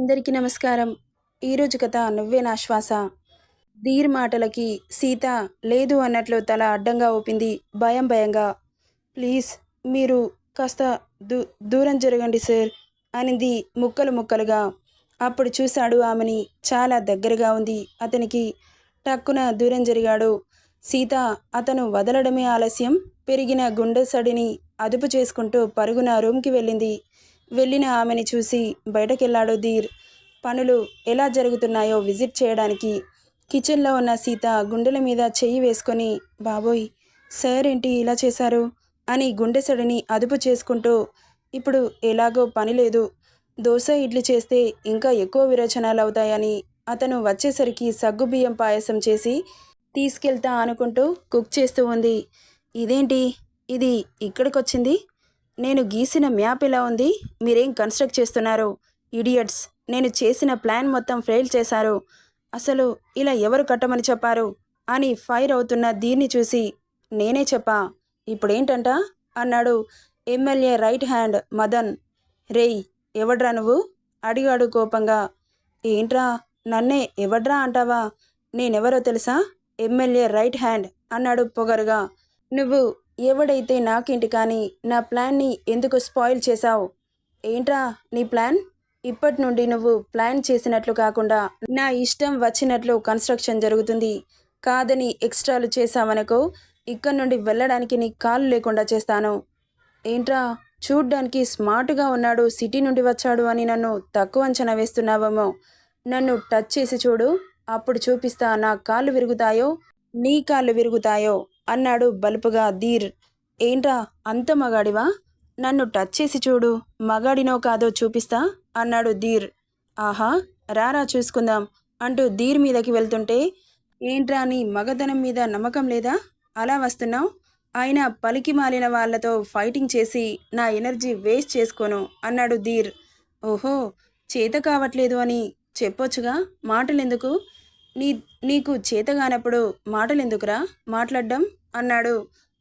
అందరికీ నమస్కారం. ఈరోజు కథ నువ్వే నా శ్వాస. ధీర్ మాటలకి సీత లేదు అన్నట్లు తల అడ్డంగా ఊపింది. భయం భయంగా ప్లీజ్ మీరు కాస్త దూ దూరం జరగండి సార్ అనింది ముక్కలు ముక్కలుగా. అప్పుడు చూశాడు ఆమెని చాలా దగ్గరగా ఉంది. అతనికి టక్కున దూరం జరిగాడు. సీత అతను వదలడమే ఆలస్యం. పెరిగిన గుండె సడిని అదుపు చేసుకుంటూ పరుగున రూమ్కి వెళ్ళింది. వెళ్ళిన ఆమెని చూసి బయటకెళ్ళాడు ధీర్. పనులు ఎలా జరుగుతున్నాయో విజిట్ చేయడానికి కిచెన్లో ఉన్న సీత గుండెల మీద చెయ్యి వేసుకొని బాబోయ్ సార్ ఏంటి ఇలా చేశారు? అని గుండె సడిని అదుపు చేసుకుంటూ ఇప్పుడు ఎలాగో పని లేదు. దోశ ఇడ్లీ చేస్తే ఇంకా ఎక్కువ విరోచనాలు అవుతాయని అతను వచ్చేసరికి సగ్గుబియ్యం పాయసం చేసి తీసుకెళ్తా అనుకుంటూ కుక్ చేస్తూ ఉంది. ఇదేంటి? ఇది ఇక్కడికొచ్చింది? నేను గీసిన మ్యాప్ ఎలా ఉంది? మీరేం కన్స్ట్రక్ట్ చేస్తున్నారు? ఇడియట్స్ నేను చేసిన ప్లాన్ మొత్తం ఫెయిల్ చేశారు. అసలు ఇలా ఎవరు కట్టమని చెప్పారు? అని ఫైర్ అవుతున్న దీన్ని చూసి నేనే చెప్పా. ఇప్పుడేంటంట? అన్నాడు ఎమ్మెల్యే రైట్ హ్యాండ్ మదన్. రేయ్ ఎవడ్రా నువ్వు? అడిగాడు కోపంగా. ఏంట్రా? నన్నే ఎవడ్రా అంటావా? నేనెవరో తెలుసా? ఎమ్మెల్యే రైట్ హ్యాండ్ అన్నాడు పొగరుగా. నువ్వు ఎవడైతే నాకేంటి కానీ నా ప్లాన్ని ఎందుకు స్పాయిల్ చేశావు? ఏంట్రా నీ ప్లాన్? ఇప్పటి నుండి నువ్వు ప్లాన్ చేసినట్లు కాకుండా నా ఇష్టం వచ్చినట్లు కన్స్ట్రక్షన్ జరుగుతుంది. కాదని ఎక్స్ట్రాలు చేశావనుకో ఇక్కడ నుండి వెళ్ళడానికి నీ కాలు లేకుండా చేస్తాను. ఏంట్రా? చూడ్డానికి స్మార్ట్గా ఉన్నాడు సిటీ నుండి వచ్చాడు అని నన్ను తక్కువ అంచనా వేస్తున్నావేమో. నన్ను టచ్ చేసి చూడు అప్పుడు చూపిస్తా నా కాళ్ళు విరుగుతాయో నీ కాళ్ళు విరుగుతాయో. అన్నాడు బలుపుగా ధీర్. ఏంట్రా అంత మగాడివా? నన్ను టచ్ చేసి చూడు. మగాడినో కాదో చూపిస్తా అన్నాడు ధీర్. ఆహా రారా చూసుకుందాం అంటూ ధీర్ మీదకి వెళ్తుంటే ఏంట్రా నీ మగధనం మీద నమ్మకం లేదా? అలా వస్తున్నావు? అయినా పలికి మాలిన వాళ్ళతో ఫైటింగ్ చేసి నా ఎనర్జీ వేస్ట్ చేసుకోను అన్నాడు ధీర్. ఓహో చేత కావట్లేదు అని చెప్పొచ్చుగా? మాటలెందుకు? నీ నీకు చేతగానప్పుడు మాటలెందుకురా? మాట్లాడడం? అన్నాడు.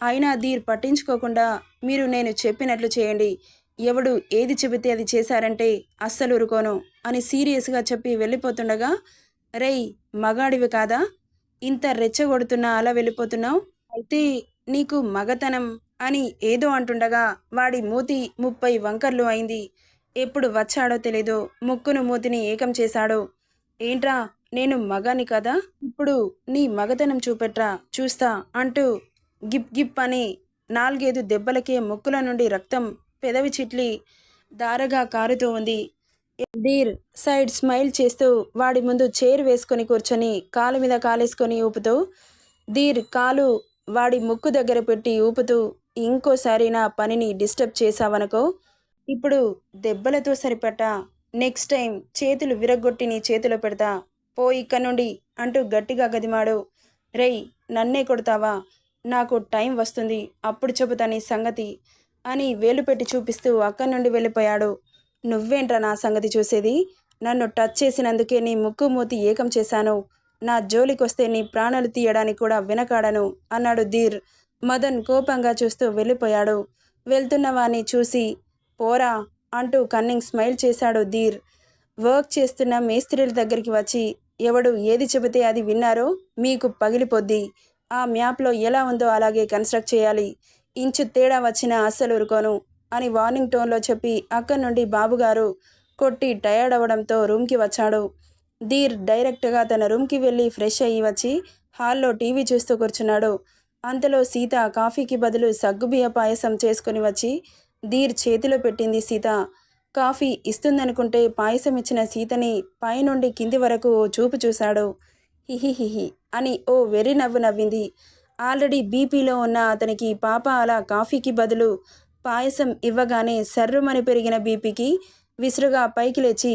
అయినా ధీర్ పట్టించుకోకుండా మీరు నేను చెప్పినట్లు చేయండి. ఎవడు ఏది చెబితే అది చేశారంటే అస్సలు ఊరుకోను అని సీరియస్గా చెప్పి వెళ్ళిపోతుండగా రేయ్ మగాడివి కాదా? ఇంత రెచ్చగొడుతున్నా అలా వెళ్ళిపోతున్నావు? అయితే నీకు మగతనం అని ఏదో అంటుండగా వాడి మూతి ముప్పై వంకర్లు అయింది. ఎప్పుడు వచ్చాడో తెలీదు. ముక్కును మూతిని ఏకం చేశాడు. ఏంట్రా నేను మగాని కదా ఇప్పుడు నీ మగతనం చూపెట్రా చూస్తా అంటూ గిప్ గిప్ అని నాలుగైదు దెబ్బలకే ముక్కుల నుండి రక్తం పెదవి చిట్లి దారగా కారుతూ ఉంది. ధీర్ సైడ్ స్మైల్ చేస్తూ వాడి ముందు చైర్ వేసుకొని కూర్చొని కాలు మీద కాలేసుకొని ఊపుతూ ధీర్ కాలు వాడి ముక్కు దగ్గర పెట్టి ఊపుతూ ఇంకోసారి నా పనిని డిస్టర్బ్ చేశావనుకో ఇప్పుడు దెబ్బలతో సరిపట్ట నెక్స్ట్ టైం చేతులు విరగొట్టి నీ చేతిలో పెడతా పో ఇక్కడ నుండి అంటూ గట్టిగా గదిమాడు. రేయ్ నన్నే కొడతావా? నాకు టైం వస్తుంది అప్పుడు చెబుతాని సంగతి అని వేలు పెట్టి చూపిస్తూ అక్కడి నుండి వెళ్ళిపోయాడు. నువ్వేంట్రా నా సంగతి చూసేది? నన్ను టచ్ చేసినందుకే నీ ముక్కు మూతి ఏకం చేశాను. నా జోలికొస్తే నీ ప్రాణాలు తీయడానికి కూడా వెనకాడను అన్నాడు ధీర్. మదన్ కోపంగా చూస్తూ వెళ్ళిపోయాడు. వెళ్తున్నవాని చూసి పోరా అంటూ కన్నింగ్ స్మైల్ చేశాడు ధీర్. వర్క్ చేస్తున్న మేస్త్రీల దగ్గరికి వచ్చి ఎవడు ఏది చెబితే అది విన్నారో మీకు పగిలిపోద్ది. ఆ మ్యాప్లో ఎలా ఉందో అలాగే కన్స్ట్రక్ట్ చేయాలి. ఇంచు తేడా వచ్చినా అస్సలు ఊరుకోను అని వార్నింగ్ టోన్లో చెప్పి అక్కడి నుండి బాబుగారు కొట్టి టయర్డ్ అవ్వడంతో రూమ్కి వచ్చాడు. ధీర్ డైరెక్ట్గా తన రూమ్కి వెళ్ళి ఫ్రెష్ అయ్యి వచ్చి హాల్లో టీవీ చూస్తూ కూర్చున్నాడు. అంతలో సీత కాఫీకి బదులు సగ్గుబియ్య పాయసం చేసుకుని వచ్చి ధీర్ చేతిలో పెట్టింది సీత. కాఫీ ఇస్తుందనుకుంటే పాయసం ఇచ్చిన సీతని పైనుండి కింది వరకు ఓ చూపు చూశాడు. హిహిహిహి అని ఓ వెర్రి నవ్వు నవ్వింది. ఆల్రెడీ బీపీలో ఉన్న అతనికి పాప అలా కాఫీకి బదులు పాయసం ఇవ్వగానే సర్రుమని పెరిగిన బీపీకి విసురుగా పైకి లేచి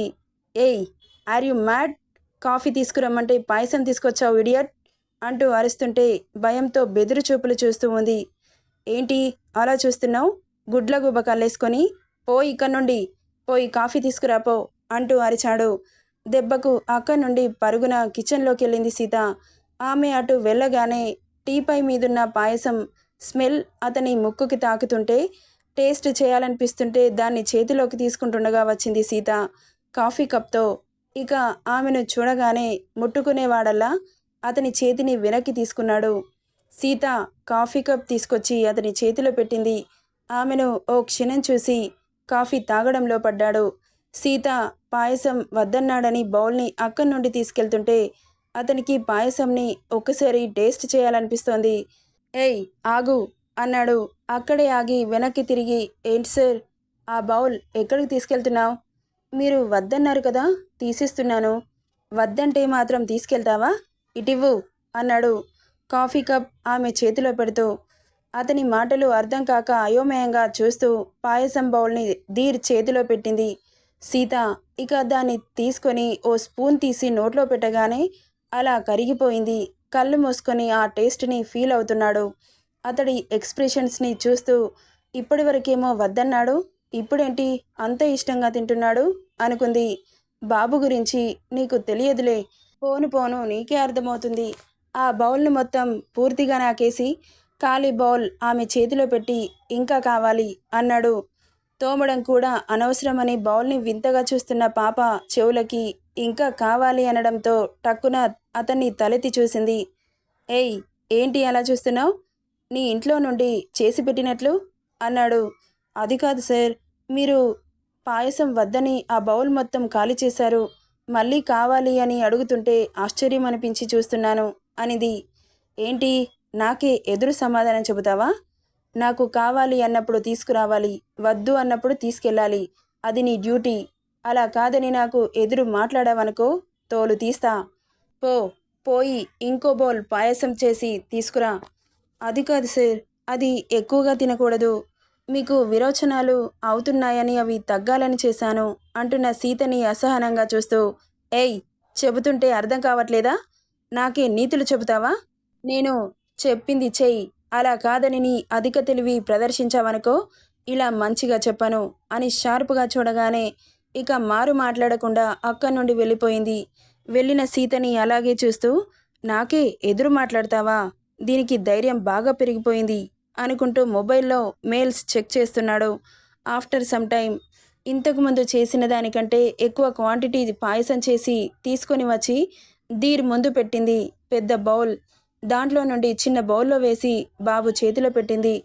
ఏయ్ ఆర్ యు మ్యాడ్? కాఫీ తీసుకురమ్మంటే పాయసం తీసుకొచ్చావు ఇడియట్? అంటూ అరుస్తుంటే భయంతో బెదురు చూపులు చూస్తూ ఉంది. ఏంటి? అలా చూస్తున్నావు? గుడ్లగుబ్బ కల్లేసుకొని పోయి ఇక్కడ నుండి పోయి కాఫీ తీసుకురాపో అంటూ అరిచాడు. దెబ్బకు అక్కడి నుండి పరుగున కిచెన్లోకి వెళ్ళింది సీత. ఆమె అటు వెళ్ళగానే టీపై మీదున్న పాయసం స్మెల్ అతని ముక్కుకి తాకుతుంటే టేస్ట్ చేయాలనిపిస్తుంటే దాన్ని చేతిలోకి తీసుకుంటుండగా వచ్చింది సీత. కాఫీ కప్తో ఇక ఆమెను చూడగానే ముట్టుకునేవాడల్లా అతని చేతిని వెనక్కి తీసుకున్నాడు. సీత కాఫీ కప్ తీసుకొచ్చి అతని చేతిలో పెట్టింది. ఆమెను ఓ క్షణం చూసి కాఫీ తాగడంలో పడ్డాడు. సీత పాయసం వద్దన్నాడని బౌల్ని అక్కడి నుండి తీసుకెళ్తుంటే అతనికి పాయసంని ఒక్కసారి టేస్ట్ చేయాలనిపిస్తోంది. ఏయ్ ఆగు అన్నాడు. అక్కడే ఆగి వెనక్కి తిరిగి ఏంటి సార్? ఆ బౌల్ ఎక్కడికి తీసుకెళ్తున్నావు? మీరు వద్దన్నారు కదా తీసిస్తున్నాను. వద్దంటే మాత్రం తీసుకెళ్తావా? ఇటివ్వు అన్నాడు. కాఫీ కప్ ఆమె చేతిలో పెడుతూ అతని మాటలు అర్థం కాక అయోమయంగా చూస్తూ పాయసం బౌల్ని ధీర్ చేతిలో పెట్టింది. సీత ఇక దాన్ని తీసుకొని ఓ స్పూన్ తీసి నోట్లో పెట్టగానే అలా కరిగిపోయింది. కళ్ళు మూసుకొని ఆ టేస్ట్ని ఫీల్ అవుతున్నాడు. అతడి ఎక్స్ప్రెషన్స్ని చూస్తూ ఇప్పటివరకేమో వద్దన్నాడు. ఇప్పుడేంటి అంత ఇష్టంగా తింటున్నాడు? అనుకుంది. బాబు గురించి నీకు తెలియదులే. పోను పోను నీకే అర్థమవుతుంది. ఆ బౌల్ని మొత్తం పూర్తిగా నాకేసి ఖాళీ బౌల్ ఆమె చేతిలో పెట్టి ఇంకా కావాలి అన్నాడు. తోమడం కూడా అనవసరమని బౌల్ని వింతగా చూస్తున్న పాప చెవులకి ఇంకా కావాలి అనడంతో టక్కున అతన్ని తలెత్తి చూసింది. ఏయ్ ఏంటి అలా చూస్తున్నావు? నీ ఇంట్లో నుండి చేసి పెట్టినట్లు? అన్నాడు. అది కాదు సార్ మీరు పాయసం వద్దని ఆ బౌల్ మొత్తం ఖాళీ చేశారు. మళ్ళీ కావాలి అని అడుగుతుంటే ఆశ్చర్యం అనిపించి చూస్తున్నాను అనిది. ఏంటి? నాకే ఎదురు సమాధానం చెబుతావా? నాకు కావాలి అన్నప్పుడు తీసుకురావాలి వద్దు అన్నప్పుడు తీసుకెళ్ళాలి. అది నీ డ్యూటీ. అలా కాదని నాకు ఎదురు మాట్లాడావనుకో తోలు తీస్తా. పో పోయి ఇంకో బౌల్ పాయసం చేసి తీసుకురా. అది కాదు సార్ అది ఎక్కువగా తినకూడదు. మీకు విరోచనాలు అవుతున్నాయని అవి తగ్గాలని చేశాను అంటున్న సీతని అసహనంగా చూస్తూ. ఏయ్ చెబుతుంటే అర్థం కావట్లేదా? నాకే నీతులు చెబుతావా? నేను చెప్పింది చేయి అలా కాదని నీ అధిక తెలివి ప్రదర్శించావనుకో ఇలా మంచిగా చెప్పను అని షార్పుగా చూడగానే ఇక మారు మాట్లాడకుండా అక్కడి నుండి వెళ్ళిపోయింది. వెళ్ళిన సీతని అలాగే చూస్తూ నాకే ఎదురు మాట్లాడతావా? దీనికి ధైర్యం బాగా పెరిగిపోయింది అనుకుంటూ మొబైల్లో మెయిల్స్ చెక్ చేస్తున్నాడు. ఆఫ్టర్ సమ్ టైం ఇంతకుముందు చేసిన దానికంటే ఎక్కువ క్వాంటిటీ పాయసం చేసి తీసుకొని వచ్చి దీర్ ముందు పెట్టింది పెద్ద బౌల్. దాంట్లో నుండి చిన్న బౌల్లో వేసి బాబు చేతిలో పెట్టింది.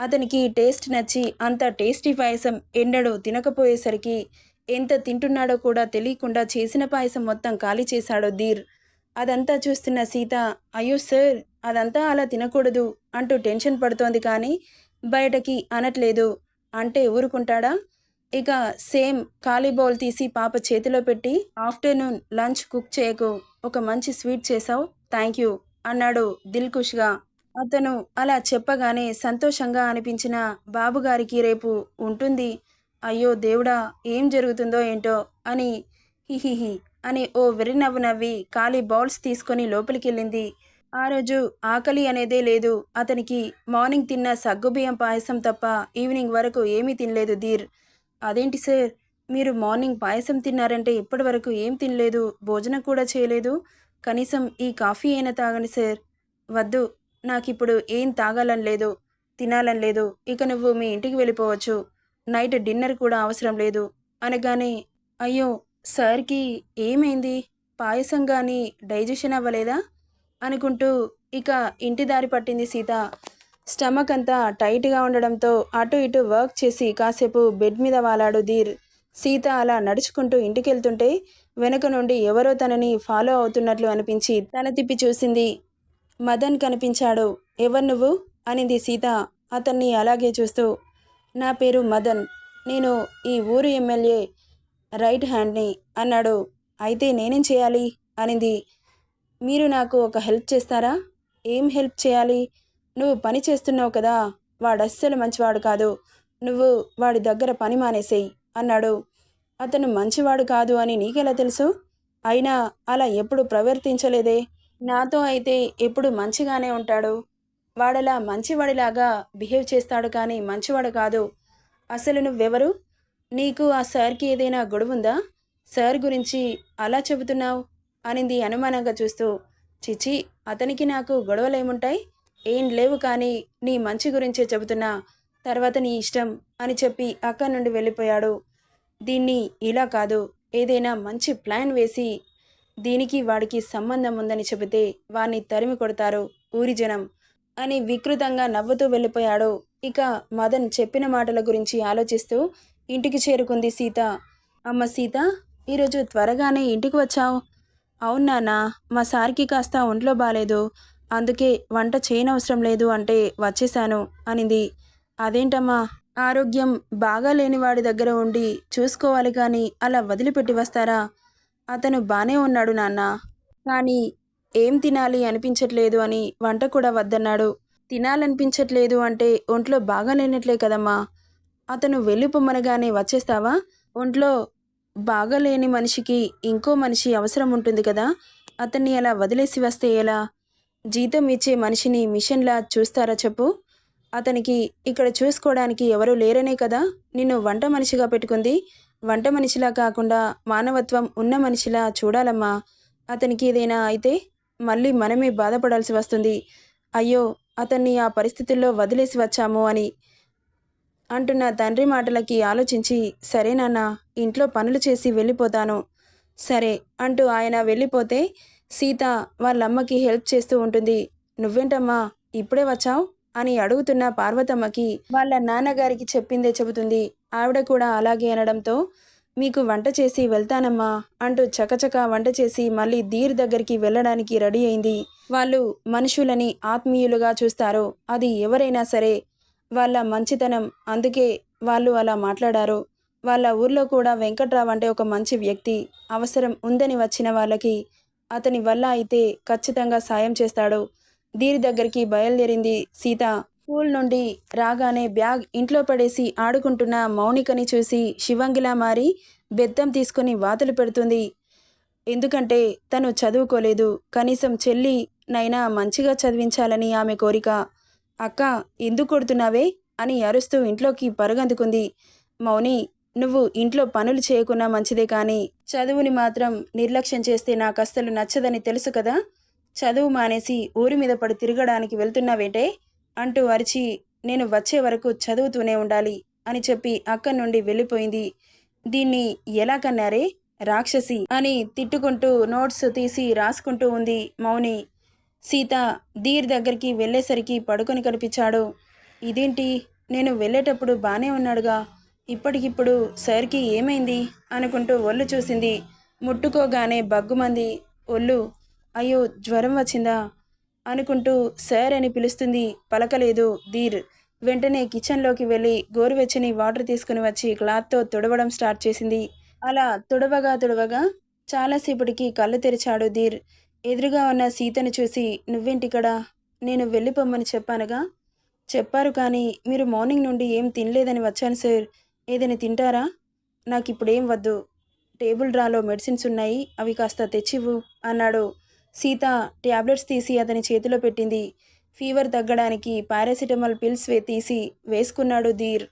అతనికి టేస్ట్ నచ్చి అంత టేస్టీ పాయసం ఎండడో తినకపోయేసరికి ఎంత తింటున్నాడో కూడా తెలియకుండా చేసిన పాయసం మొత్తం ఖాళీ చేశాడో ధీర్. అదంతా చూస్తున్న సీత అయ్యో సార్ అదంతా అలా తినకూడదు అంటూ టెన్షన్ పడుతోంది కానీ బయటకి అనట్లేదు. అంటే ఊరుకుంటాడా? ఇక సేమ్ ఖాళీ బౌల్ తీసి పాప చేతిలో పెట్టి ఆఫ్టర్నూన్ లంచ్ కుక్ చేయకు. ఒక మంచి స్వీట్ చేసావు థ్యాంక్ యూ. అన్నాడు దిల్కుష్గా. అతను అలా చెప్పగానే సంతోషంగా అనిపించిన బాబుగారికి రేపు ఉంటుంది. అయ్యో దేవుడా ఏం జరుగుతుందో ఏంటో అని హిహిహి అని ఓ వెర్రినవ్వు నవ్వి ఖాళీ బౌల్స్ తీసుకొని లోపలికెళ్ళింది. ఆ రోజు ఆకలి అనేదే లేదు. అతనికి మార్నింగ్ తిన్న సగ్గుబియ్యం పాయసం తప్ప ఈవినింగ్ వరకు ఏమీ తినలేదు ధీర్. అదేంటి సార్ మీరు మార్నింగ్ పాయసం తిన్నారంటే ఇప్పటి వరకు ఏం తినలేదు భోజనం కూడా చేయలేదు? కనీసం ఈ కాఫీ అయినా తాగండి సార్. వద్దు. నాకిప్పుడు ఏం తాగాలని లేదు తినాలని లేదు. ఇక నువ్వు మీ ఇంటికి వెళ్ళిపోవచ్చు. నైట్ డిన్నర్ కూడా అవసరం లేదు. అనగానే అయ్యో సార్కి ఏమైంది? పాయసం కానీ డైజెషన్ అవ్వలేదా? అనుకుంటూ ఇక ఇంటి దారి పట్టింది సీత. స్టమక్ అంతా టైట్గా ఉండడంతో అటు ఇటు వర్క్ చేసి కాసేపు బెడ్ మీద వాలాడు ధీర్. సీత అలా నడుచుకుంటూ ఇంటికెళ్తుంటే వెనుక నుండి ఎవరో తనని ఫాలో అవుతున్నట్లు అనిపించి తన తిప్పి చూసింది. మదన్ కనిపించాడు. ఎవరు నువ్వు? అనింది సీత. అతన్ని అలాగే చూస్తూ నా పేరు మదన్. నేను ఈ ఊరు ఎమ్మెల్యే రైట్ హ్యాండ్ని అన్నాడు. అయితే నేనేం చేయాలి? అనింది. మీరు నాకు ఒక హెల్ప్ చేస్తారా? ఏం హెల్ప్ చేయాలి? నువ్వు పని చేస్తున్నావు కదా. వాడు అస్సలు మంచివాడు కాదు. నువ్వు వాడి దగ్గర పని మానేసేయి అన్నాడు. అతను మంచివాడు కాదు అని నీకెలా తెలుసు? అయినా అలా ఎప్పుడు ప్రవర్తించలేదే? నాతో అయితే ఎప్పుడు మంచిగానే ఉంటాడు. వాడలా మంచివాడిలాగా బిహేవ్ చేస్తాడు కానీ మంచివాడు కాదు. అసలు నువ్వెవరు? నీకు ఆ సార్కి ఏదైనా గొడవుందా? సార్ గురించి అలా చెబుతున్నావు? అనింది అనుమానంగా చూస్తూ. చిచి అతనికి నాకు గొడవలేముంటాయి? ఏం లేవు కానీ నీ మంచి గురించే చెబుతున్నా. తర్వాత నీ ఇష్టం అని చెప్పి అక్కడి నుండి వెళ్ళిపోయాడు. దీన్ని ఇలా కాదు ఏదైనా మంచి ప్లాన్ వేసి దీనికి వాడికి సంబంధం ఉందని చెబితే వాణ్ణి తరిమి కొడతారు ఊరి జనం. అని వికృతంగా నవ్వుతూ వెళ్ళిపోయాడు. ఇక మదన్ చెప్పిన మాటల గురించి ఆలోచిస్తూ ఇంటికి చేరుకుంది సీత. అమ్మ సీత ఈరోజు త్వరగానే ఇంటికి వచ్చావు? అవునానా మా సార్కి కాస్త ఒంట్లో బాగాలేదు అందుకే వంట చేయనవసరం లేదు అంటే వచ్చేశాను అనింది. అదేంటమ్మా? ఆరోగ్యం బాగా లేని వాడి దగ్గర ఉండి చూసుకోవాలి కానీ అలా వదిలిపెట్టి వస్తారా? అతను బానే ఉన్నాడు నాన్న. కానీ ఏం తినాలి అనిపించట్లేదు అని వంట కూడా వద్దన్నాడు. తినాలనిపించట్లేదు అంటే ఒంట్లో బాగాలేనట్లే కదమ్మా. అతను వెళ్ళిపోమ్మనగానే వచ్చేస్తావా? ఒంట్లో బాగాలేని మనిషికి ఇంకో మనిషి అవసరం ఉంటుంది కదా. అతన్ని అలా వదిలేసి వస్తే ఎలా? జీతం ఇచ్చే మనిషిని మిషన్లా చూస్తారా చెప్పు? అతనికి ఇక్కడ చూసుకోవడానికి ఎవరూ లేరనే కదా? నిన్ను వంట మనిషిగా పెట్టుకుంది. వంట మనిషిలా కాకుండా మానవత్వం ఉన్న మనిషిలా చూడాలమ్మా. అతనికి ఏదైనా అయితే? మళ్ళీ మనమే బాధపడాల్సి వస్తుంది. అయ్యో అతన్ని ఆ పరిస్థితుల్లో వదిలేసి వచ్చాము అని అంటున్న తండ్రి మాటలకి ఆలోచించి సరే నాన్న ఇంట్లో పనులు చేసి వెళ్ళిపోతాను. సరే అంటూ ఆయన వెళ్ళిపోతే సీత వాళ్ళమ్మకి హెల్ప్ చేస్తూ ఉంటుంది. నువ్వేంటమ్మా ఇప్పుడే వచ్చావు? అని అడుగుతున్న పార్వతమ్మకి వాళ్ళ నాన్నగారికి చెప్పిందే చెబుతుంది. ఆవిడ కూడా అలాగే అనడంతో మీకు వంట చేసి వెళ్తానమ్మా అంటూ చకచక వంట చేసి మళ్ళీ ధీర్ దగ్గరికి వెళ్ళడానికి రెడీ అయింది. వాళ్ళు మనుషులని ఆత్మీయులుగా చూస్తారు. అది ఎవరైనా సరే వాళ్ళ మంచితనం. అందుకే వాళ్ళు అలా మాట్లాడారు. వాళ్ళ ఊర్లో కూడా వెంకట్రావు అంటే ఒక మంచి వ్యక్తి. అవసరం ఉందని వచ్చిన వాళ్ళకి అతని వల్ల అయితే ఖచ్చితంగా సాయం చేస్తాడు. దీని దగ్గరికి బయలుదేరింది సీత. స్కూల్ నుండి రాగానే బ్యాగ్ ఇంట్లో పడేసి ఆడుకుంటున్న మౌనికని చూసి శివంగిలా మారి బెత్తం తీసుకొని వాతలు పెడుతుంది. ఎందుకంటే తను చదువుకోలేదు. కనీసం చెల్లి నైనా మంచిగా చదివించాలని ఆమె కోరిక. అక్క ఎందుకు కొడుతున్నావే? అని అరుస్తూ ఇంట్లోకి పరుగందుకుంది. మౌని నువ్వు ఇంట్లో పనులు చేయకున్నా మంచిదే కానీ చదువుని మాత్రం నిర్లక్ష్యం చేస్తే నాకు అస్సలు నచ్చదని తెలుసు కదా? చదువు మానేసి ఊరి మీద పడి తిరగడానికి వెళ్తున్నావేంటే? అంటూ అరిచి నేను వచ్చే వరకు చదువుతూనే ఉండాలి అని చెప్పి అక్కడి నుండి వెళ్ళిపోయింది. దీన్ని ఎలా కన్నారే? రాక్షసి అని తిట్టుకుంటూ నోట్స్ తీసి రాసుకుంటూ ఉంది మౌని. సీత ధీర్ దగ్గరికి వెళ్ళేసరికి పడుకొని కనిపించాడు. ఇదేంటి? నేను వెళ్ళేటప్పుడు బానే ఉన్నాడుగా. ఇప్పటికిప్పుడు సార్కి ఏమైంది? అనుకుంటూ ఒళ్ళు చూసింది. ముట్టుకోగానే బగ్గుమంది. ఒళ్ళు అయ్యో జ్వరం వచ్చిందా? అనుకుంటూ సార్ అని పిలుస్తుంది. పలకలేదు ధీర్. వెంటనే కిచెన్లోకి వెళ్ళి గోరువెచ్చని వాటర్ తీసుకుని వచ్చి క్లాత్తో తుడవడం స్టార్ట్ చేసింది. అలా తుడవగా తుడవగా చాలాసేపటికి కళ్ళు తెరిచాడు ధీర్. ఎదురుగా ఉన్న సీతను చూసి నువ్వేంటికడా నేను వెళ్ళిపోమ్మని చెప్పానుగా? చెప్పారు కానీ మీరు మార్నింగ్ నుండి ఏం తినలేదని వచ్చాను సార్. ఏదైనా తింటారా? నాకు ఇప్పుడేం వద్దు. టేబుల్ డ్రాలో మెడిసిన్స్ ఉన్నాయి. అవి కాస్త తెచ్చివు అన్నాడు. సీత ట్యాబ్లెట్స్ తీసి అతని చేతిలో పెట్టింది. ఫీవర్ తగ్గడానికి పారాసిటమాల్ పిల్స్ తీసి వేసుకున్నాడు ధీర్.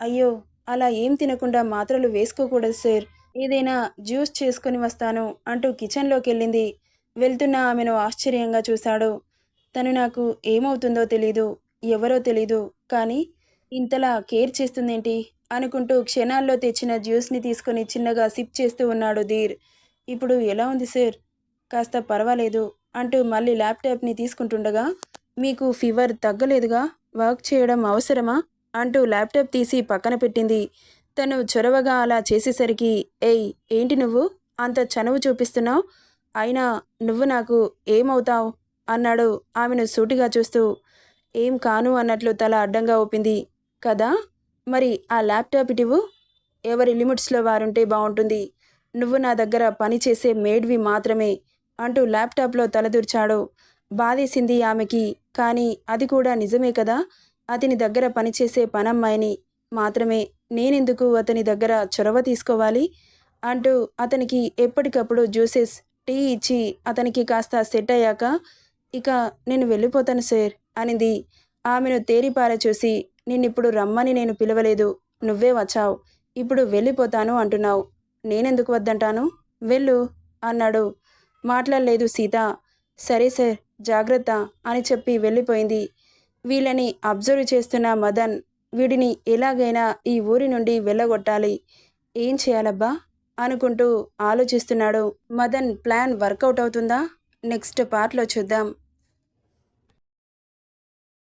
అయ్యో అలా ఏం తినకుండా మాత్రలు వేసుకోకూడదు సార్. ఏదైనా జ్యూస్ చేసుకుని వస్తాను అంటూ కిచెన్లోకి వెళ్ళింది వెళ్తున్న ఆమెను ఆశ్చర్యంగా చూశాడు. తను నాకు ఏమవుతుందో తెలీదు ఎవరో తెలీదు కానీ ఇంతలా కేర్ చేస్తుందేంటి? అనుకుంటూ క్షణాల్లో తెచ్చిన జ్యూస్ని తీసుకొని చిన్నగా సిప్ చేస్తూ ఉన్నాడు ధీర్. ఇప్పుడు ఎలా ఉంది సార్? కాస్త పర్వాలేదు అంటూ మళ్ళీ ల్యాప్టాప్ని తీసుకుంటుండగా మీకు ఫీవర్ తగ్గలేదుగా? వర్క్ చేయడం అవసరమా? అంటూ ల్యాప్టాప్ తీసి పక్కన పెట్టింది. తను చొరవగా అలా చేసేసరికి ఏయ్ ఏంటి నువ్వు? అంత చనువు చూపిస్తున్నావు? అయినా నువ్వు నాకు ఏమవుతావు? అన్నాడు ఆమెను సూటిగా చూస్తూ. ఏం కాను అన్నట్లు తల అడ్డంగా ఊపింది. కదా? మరి ఆ ల్యాప్టాప్ ఇటివు? ఎవరి లిమిట్స్లో వారుంటే బాగుంటుంది నువ్వు నా దగ్గర పనిచేసే మేడ్వి మాత్రమే. అంటూ ల్యాప్టాప్లో తలదూర్చాడు బాధేసింది ఆమెకి. కానీ అది కూడా నిజమే కదా? అతని దగ్గర పనిచేసే పనమ్మాయిని మాత్రమే. నేనెందుకు అతని దగ్గర చొరవ తీసుకోవాలి? అంటూ అతనికి ఎప్పటికప్పుడు జ్యూసెస్ టీ ఇచ్చి అతనికి కాస్త సెట్ అయ్యాక ఇక నేను వెళ్ళిపోతాను సార్ అనింది. ఆమెను తేరిపార చూసి నిన్నిప్పుడు రమ్మని నేను పిలవలేదు. నువ్వే వచ్చావు. ఇప్పుడు వెళ్ళిపోతాను అంటున్నావు. నేనెందుకు వద్దంటాను? వెళ్ళు అన్నాడు. మాట్లాడలేదు సీత. సరే సార్ జాగ్రత్త అని చెప్పి వెళ్ళిపోయింది. వీళ్ళని అబ్జర్వ్ చేస్తున్న మదన్ వీడిని ఎలాగైనా ఈ ఊరి నుండి వెళ్ళగొట్టాలి. ఏం చేయాలబ్బా? అనుకుంటూ ఆలోచిస్తున్నాడు. మదన్ ప్లాన్ వర్కౌట్ అవుతుందా? నెక్స్ట్ పార్ట్లో చూద్దాం.